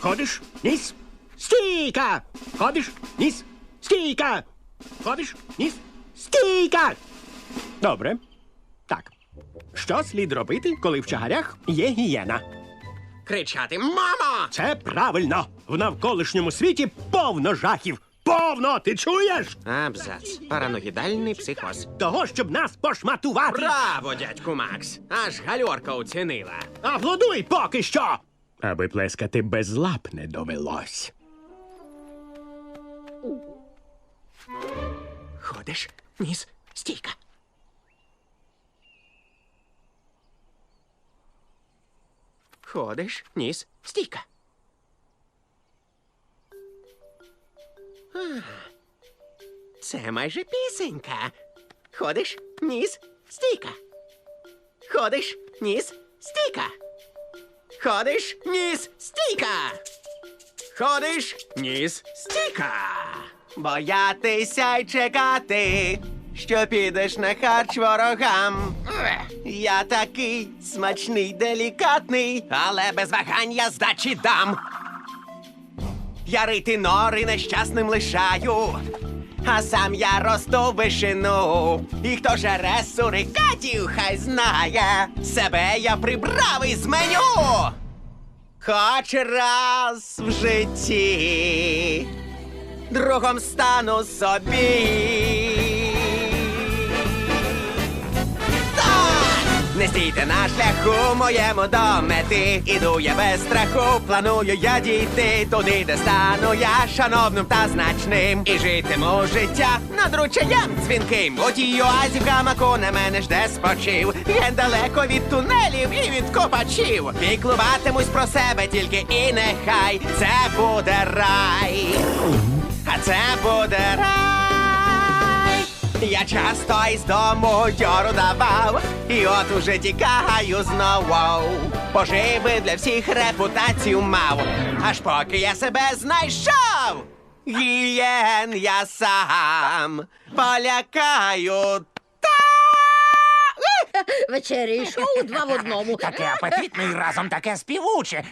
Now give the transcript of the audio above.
Ходиш, ніс, стійка. Ходиш, ніс, стійка. Ходиш, ніс, стійка. Добре. Так. Що слід робити, коли в чагарях є гієна? Кричати Мамо! Це правильно. В навколишньому світі повно жахів. Повно, ти чуєш? Абзац. Параноїдальний психоз. Того, щоб нас пошматувати. Браво, дядьку Макс! Аж гальорка оцінила. А голодуй поки що. Аби плескати без лап не довелось. Ходиш, ніс, стійка. Ходиш, ніс, стійка. Це майже пісенька. Ходиш, ніс, стійка. Ходиш, ніс, стійка. Ходиш, ніс, стійка. Ходиш, ніс, стійка. Боятися й чекати, що підеш на харч ворогам. Я такий смачний, делікатний, але без вагань я здачі дам. Я рити нори нещасним лишаю, а сам я росту вишину. І хто жере сурикатів, хай знає, себе я прибрав із меню. Хоч раз в житті другом стану собі. Не стійте на шляху моєму до мети. Іду я без страху, планую я дійти туди, де стану я шановним та значним. І житиму життя над ручаєм дзвінким. У тій оазі в гамаку на мене жде спочив. Я далеко від тунелів і від копачів. Піклуватимусь про себе тільки і нехай це буде рай. А це буде рай. Я часто із дому дьору давав, і от уже тікаю знову. Поживи для всіх репутацію мав, аж поки я себе знайшов. Гієн я сам полякаю. Вечері і шоу два в одному. Таке апетитне і разом таке співуче.